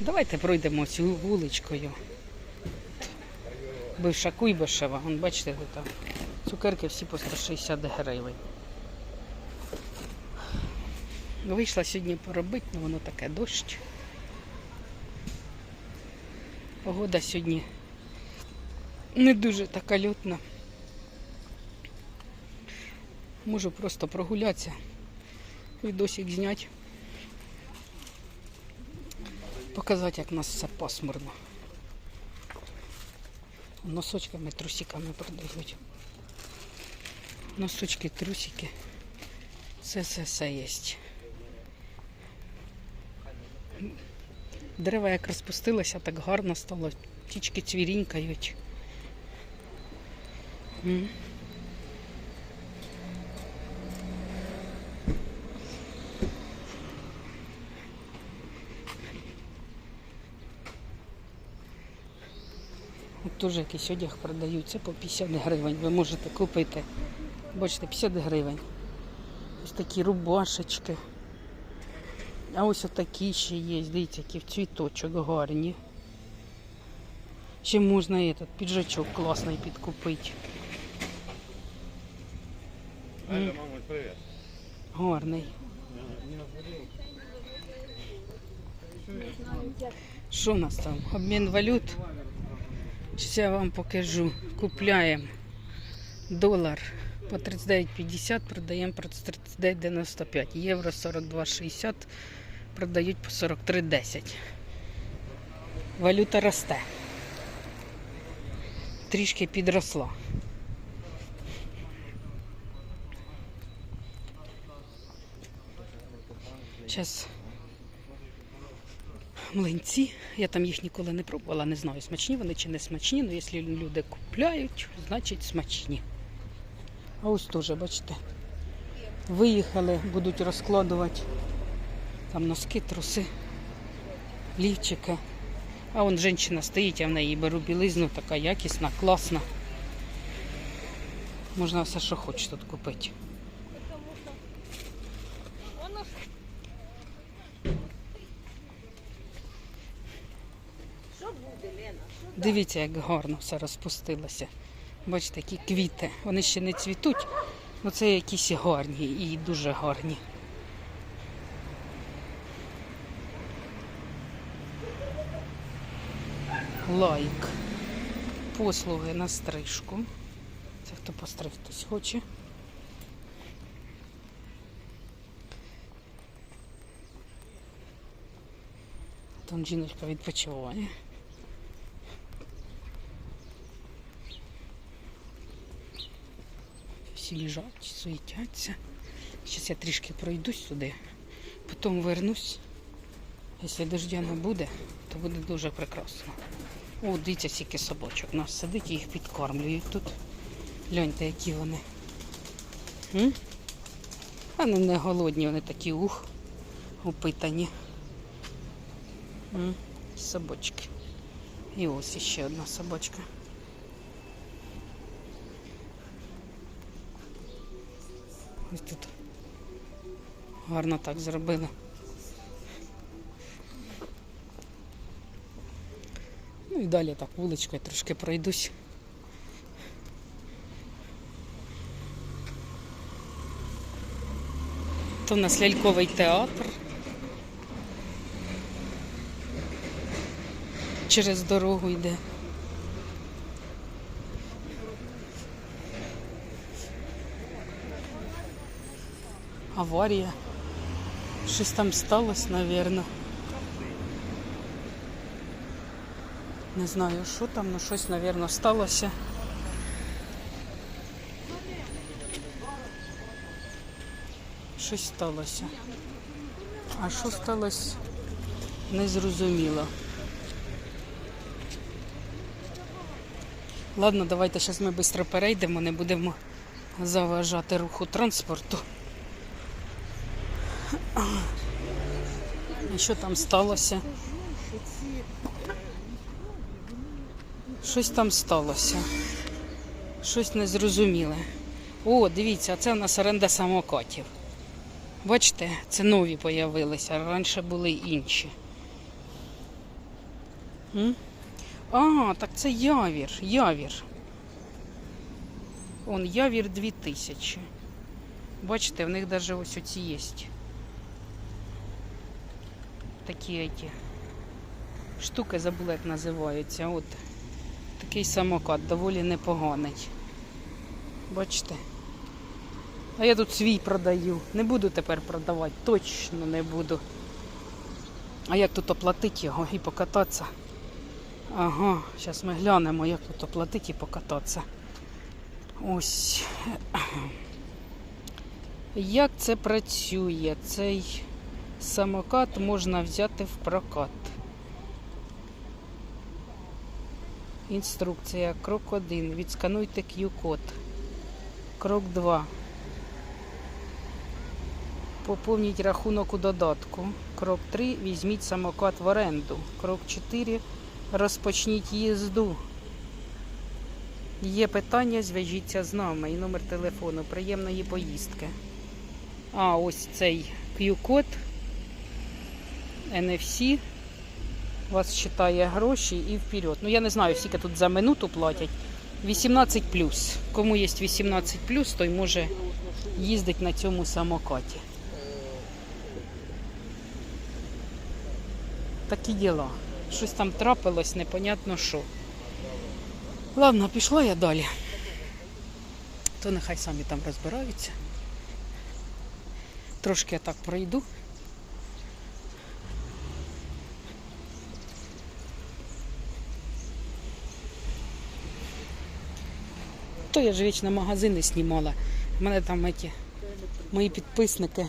Давайте пройдемо цю вуличкою. Бивша Куйбишева, вон бачите, де там. Цукерки всі по 160 гривень. Вийшла сьогодні поробити, але воно таке дощ. Погода сьогодні не дуже така лютна. Можу просто прогулятися, відосик зняти. Показати, як у нас все пасмурно. Носочками, трусиками продають. Носочки, трусики. Все, все, все є. Дерева як розпустилися, так гарно стало. Птічки цвірінькають. Теж якийсь одяг продаються по 50 гривень. Ви можете купити. Бачите, 50 гривень. Ось такі рубашечки. А ось отакі ще є. Дивіться, які в цвіточок гарні. Ще можна этот піджачок класний підкупити. Алло, мамуль, привет. Гарний. Що у нас там? Обмін валют. Зараз я вам покажу. Купляємо долар по 39,50, продаємо по 39,95. Євро 42,60, продають по 43,10. Валюта росте. Трішки підросла. Зараз млинці. Я там їх ніколи не пробувала, не знаю, смачні вони чи не смачні. але якщо люди купляють, значить смачні. А ось теж, бачите, виїхали, будуть розкладувати там носки, труси, лівчика. А вон жінка стоїть, я в неї беру білизну, така якісна, класна. Можна все, що хочеш тут купити. Дивіться, як гарно все розпустилося. Бачите, які квіти. Вони ще не цвітуть, але це якісь гарні і дуже гарні. Лайк. Послуги на стрижку. Це хто постригтись хоче. Там жіночка відпочиває. Всі лежать, суетяться. Зараз я трішки пройдусь сюди, потім вернусь. Якщо дождя не буде, то буде дуже прекрасно. О, дивіться, скільки собачок. У нас сидить їх підкормлюють тут. Гляньте, які вони. М? Вони не голодні, вони такі ух, упитані. М? Собачки. І ось іще одна собачка. Ось тут гарно так зробили. Ну і далі так вуличкою трошки пройдусь. То у нас ляльковий театр. Через дорогу йде. Аварія. Щось там сталося, напевно. Не знаю, що там, але щось, мабуть, сталося. Щось сталося. А що сталося, не зрозуміло. Ладно, давайте зараз ми швидко перейдемо, не будемо заважати руху транспорту. Що там сталося? Щось там сталося. Щось незрозуміле. О, дивіться, це у нас оренда самокатів. Бачите, це нові появилися, раніше були інші. М? А, так це явір, явір. Он явір 2000. Бачите, в них навіть ось оці є. Такі эти штуки забула, як називаються. От такий самокат, доволі непоганий. Бачите? А я тут свій продаю. Не буду тепер продавати, точно не буду. А як тут оплатити його і покататися? Ага, зараз ми глянемо, як тут оплатити і покататися. Ось. Як це працює? Цей самокат можна взяти в прокат. Інструкція. Крок 1. Відскануйте Q-код. Крок 2. Поповніть рахунок у додатку. Крок 3. Візьміть самокат в оренду. Крок 4. Розпочніть їзду. Є питання, зв'яжіться з нами і номер телефону. Приємної поїздки. А, ось цей Q-код NFC. Вас читає гроші і вперед. Ну я не знаю, скільки тут за минуту платять. 18 Кому є 18 той може їздити на цьому самокаті. Такі діла. Щось там трапилось, непонятно що. Ладно, пішла я далі. То нехай самі там розбираються. Трошки я так пройду. То я ж вічно магазини знімала. У мене там ті мої підписники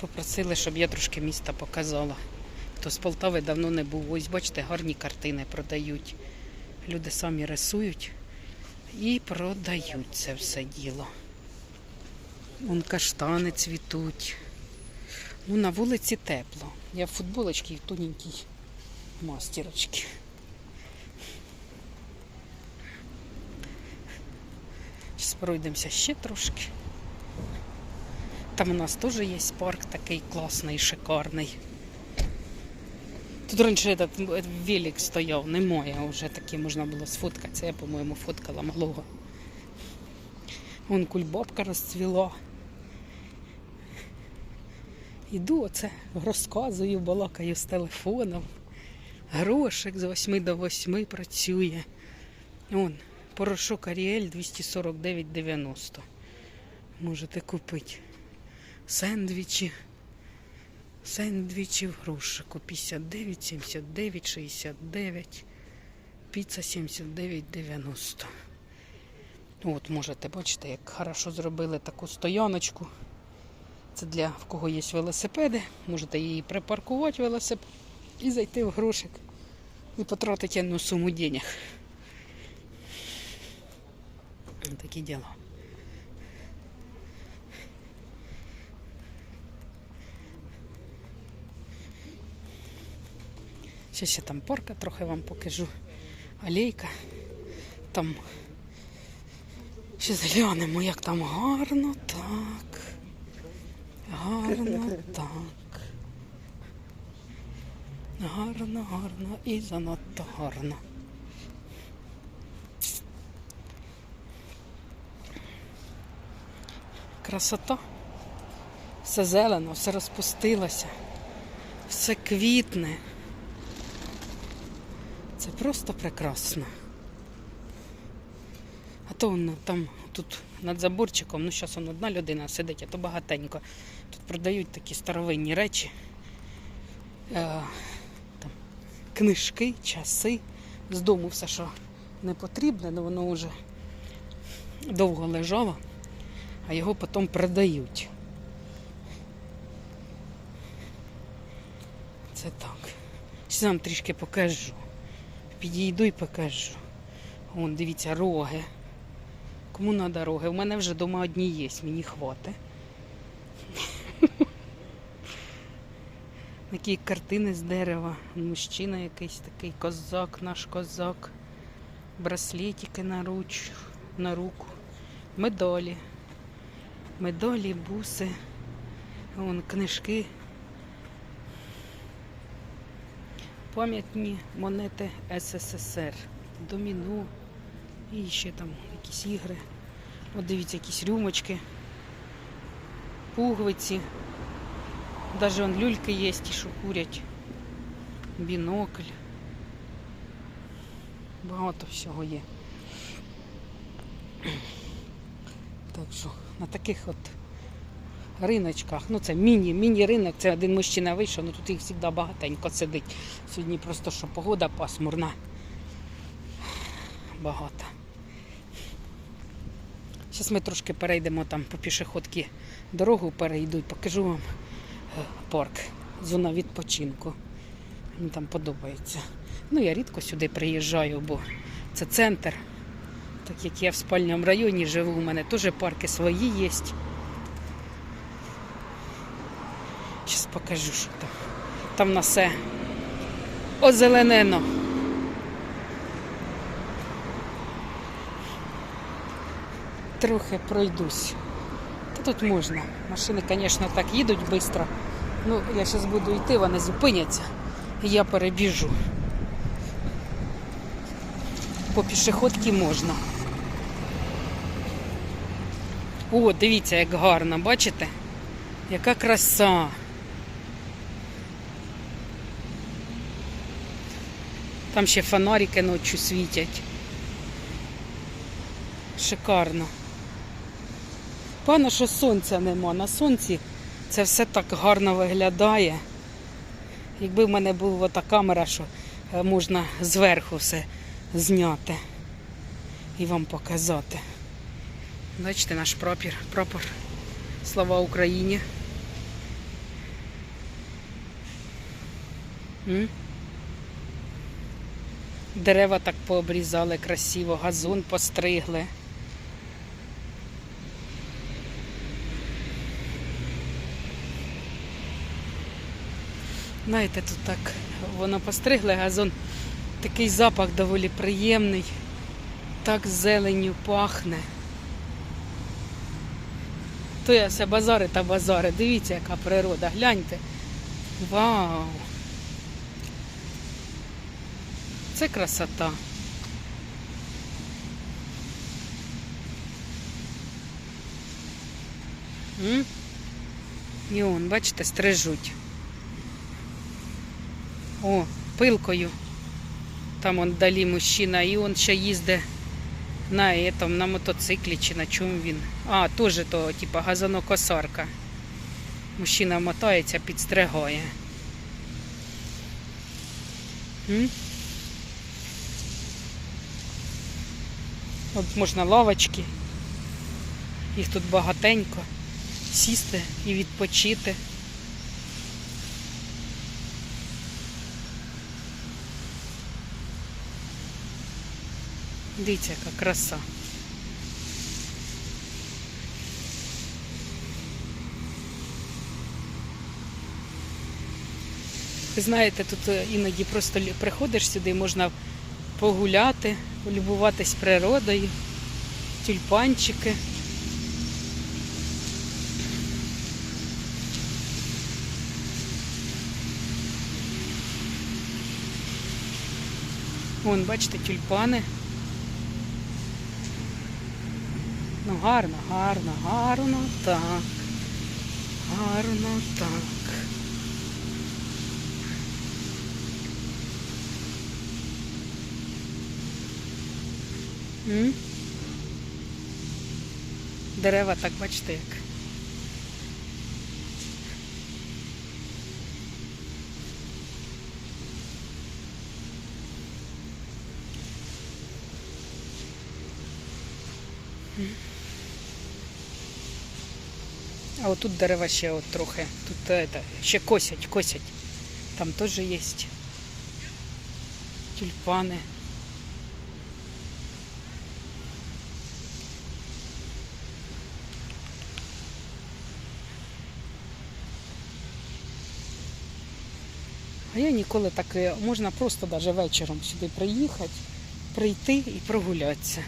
попросили, щоб я трошки міста показала. Хто з Полтави давно не був. Ось бачите, гарні картини продають. Люди самі рисують і продають це все діло. Вон каштани цвітуть. Ну, на вулиці тепло. Я в футболочці і в тоненькій мастерочці. Зараз пройдемося ще трошки. Там у нас теж є парк такий класний, шикарний. Тут раніше этот велик стояв, немає, вже таки можна було сфоткатися. Я, по-моєму, фоткала малого. Вон кульбабка розцвіла. Іду оце, розказую, балакаю з телефоном. Грошик з 8 до 8 працює. Вон, порошок Аріель 249,90. Можете купити. Сендвічі. Сендвічі в грошику 59, 79, 69, піца 79,90. От можете бачите, як хорошо зробили таку стояночку. Це для в кого є велосипеди. Можете її припаркувати велосипед і зайти в грошик і потратити одну суму денег. Такі діла. Ще ще там парка трохи вам покажу. Алейка. Там ще заглянемо, як там гарно так. Гарно так. Гарно, гарно і занадто гарно. Красота. Все зелено, все розпустилося, все квітне. Це просто прекрасно. А то воно там тут над заборчиком, ну зараз он одна людина сидить, а то багатенько. Тут продають такі старовинні речі. Е, там, книжки, часи. З дому все, що не потрібне, але воно вже довго лежало, а його потім продають. Це так. Вам трішки покажу. Підійду і покажу. Вон, дивіться, роги. Кому треба роги? У мене вже вдома одні є, мені хватить. Такі картини з дерева. Мужчина якийсь такий козак, наш козак. Браслетики на руч, на руку. Медалі. Медалі, буси. Вон книжки. пам'ятні монети СССР. Доміно і ще там якісь ігри. От дивіться, якісь рюмочки, пуговиці. Даже он люльки є, ті, що курять. Бінокль. Багато всього є. Так що на таких от риночках, ну це міні, міні-ринок, це один мужчина вийшов, ну тут їх завжди багатенько сидить. Сьогодні просто що погода пасмурна. Багато. Зараз ми трошки перейдемо там по пішохідці дорогу перейду і покажу вам е, парк, зона відпочинку. Мені там подобається. Ну, я рідко сюди приїжджаю, бо це центр. Так як я в спальному районі живу, у мене теж парки свої є. Зараз покажу, що там. Там на все озеленено. Трохи пройдусь. Та тут можна. Машини, звісно, так їдуть швидко. Ну, я зараз буду йти, вони зупиняться. Я перебіжу. По пішохідці можна. О, дивіться, як гарно, бачите? Яка краса. Там ще фонарики ночі світять. Шикарно. Певно, що сонця нема. На сонці це все так гарно виглядає. Якби в мене була та камера, що е, можна зверху все зняти і вам показати. Бачите, наш прапор, прапор. Слава Україні. Дерева так пообрізали красиво, газон постригли. Знаєте, тут так воно постригли, газон такий запах доволі приємний, так зеленню пахне. То я все базари та базари. Дивіться, яка природа. Гляньте. Вау! Це красота. І он, бачите, стрижуть. О, пилкою. Там он далі мужчина, і он ще їздить на этом, на мотоциклі чи на чому він. А, теж то, типа газонокосарка. Мужчина мотається, підстригає. М? От можна лавочки. Їх тут багатенько. Сісти і відпочити. Дивіться, яка краса. Ви знаєте, тут е, іноді просто приходиш сюди, можна погуляти, полюбуватись природою, тюльпанчики. Вон, бачите, тюльпани. Ну, гарно, гарно, гарно, так. Гарно, так. М? Дерева так бачите як. А отут дерева ще от трохи. Тут е, это, ще косять, косять. Там теж є тюльпани. А я ніколи так е, можна просто навіть вечором сюди приїхати, прийти і прогулятися.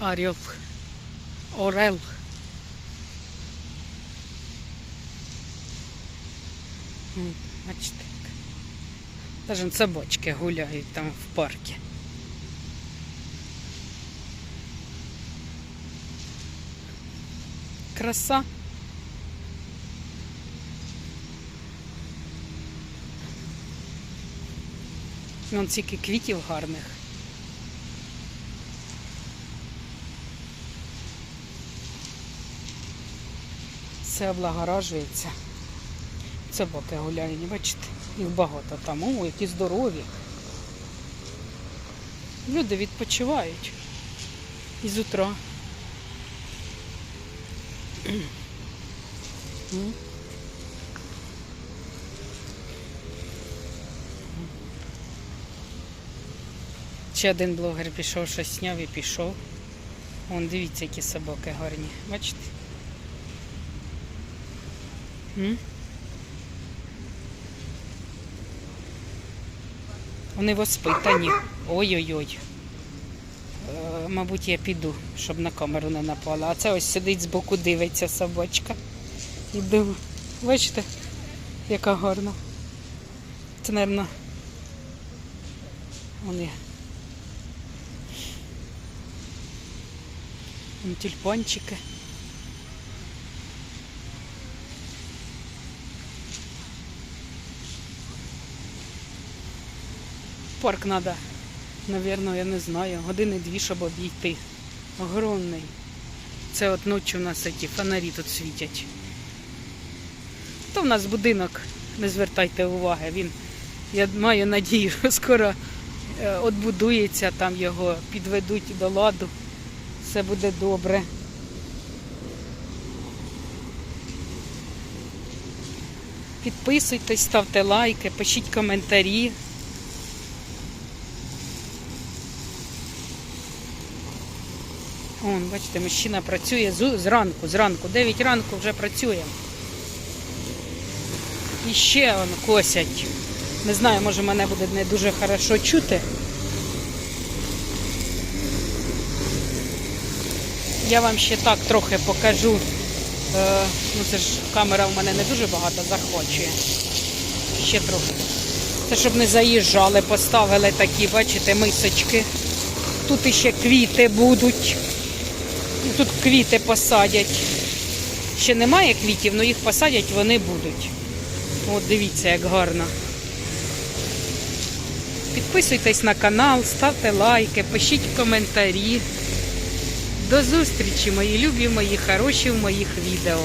Орел. Орел. Бачите. Даже собачки гуляють там в парку. Краса. Вон стільки квітів гарних. Все облагоражується. Собаки гуляють, бачите, їх багато там. О, які здорові. Люди відпочивають із утра. Ще один блогер пішов, щось сняв і пішов. Вон, дивіться, які собаки гарні. Бачите? Вони воспитані. Ой-ой-ой. Е, мабуть, я піду, щоб на камеру не напала. А це ось сидить збоку, дивиться собачка. Іду. Бачите, яка гарна. Це, мабуть, вони. Вон тюльпанчики. Парк треба, напевно, я не знаю, години дві, щоб обійти. Огромний. Це от ночі у нас ці фонарі тут світять. То в нас будинок, не звертайте уваги, він, я маю надію, що скоро е, отбудується, там його підведуть до ладу. Все буде добре. Підписуйтесь, ставте лайки, пишіть коментарі. Вон, бачите, мужчина працює зранку, зранку, 9 ранку вже працює. І ще он косять. Не знаю, може мене буде не дуже хорошо чути. Я вам ще так трохи покажу. Е, ну це ж камера в мене не дуже багато захочує. Ще трохи. Це щоб не заїжджали, поставили такі, бачите, мисочки. Тут іще квіти будуть. Ну, Тут квіти посадять. Ще немає квітів, але їх посадять, вони будуть. От дивіться, як гарно. Підписуйтесь на канал, ставте лайки, пишіть коментарі. До зустрічі, мої любі, мої хороші в моїх відео.